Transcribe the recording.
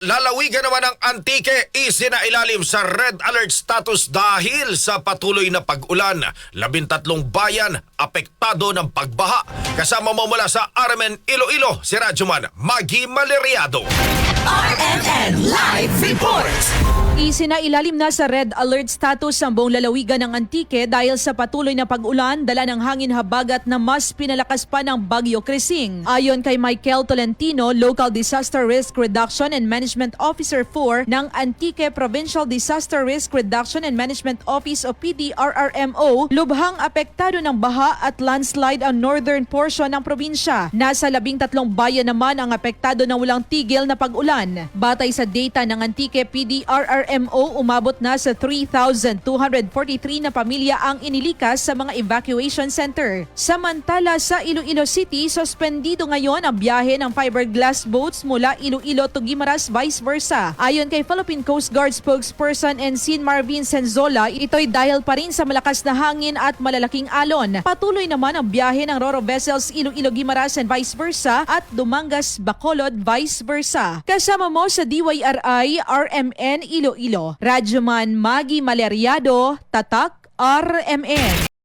Lalawigan naman ng Antique isinailalim sa red alert status dahil sa patuloy na pag-ulan. Labintatlong bayan apektado ng pagbaha. Kasama mo mula sa Armen Iloilo, si Radyoman Magi Maleriado. RMN Live Report! Isinailalim na sa red alert status ang buong lalawigan ng Antique dahil sa patuloy na pag-ulan, dala ng hangin habagat na mas pinalakas pa ng Bagyo Crising. Ayon kay Michael Tolentino, Local Disaster Risk Reduction and Management Officer 4 ng Antique Provincial Disaster Risk Reduction and Management Office o PDRRMO, lubhang apektado ng baha at landslide ang northern portion ng probinsya. Nasa labing tatlong bayan naman ang apektado ng walang tigil na pag-ulan. Batay sa data ng Antique PDRRMO, umabot na sa 3,243 na pamilya ang inilikas sa mga evacuation center. Samantala sa Iloilo City, suspendido ngayon ang biyahe ng fiberglass boats mula Iloilo to Guimaras vice versa. Ayon kay Philippine Coast Guard spokesperson Ensign Marvin Senzola, ito'y dahil pa rin sa malakas na hangin at malalaking alon. Patuloy naman ang biyahe ng Roro vessels Iloilo Guimaras and vice versa at Dumangas Bacolod vice versa. Kasama mo sa DYRI RMN Iloilo. Radyoman Magi Maleriado, Tatak RMN.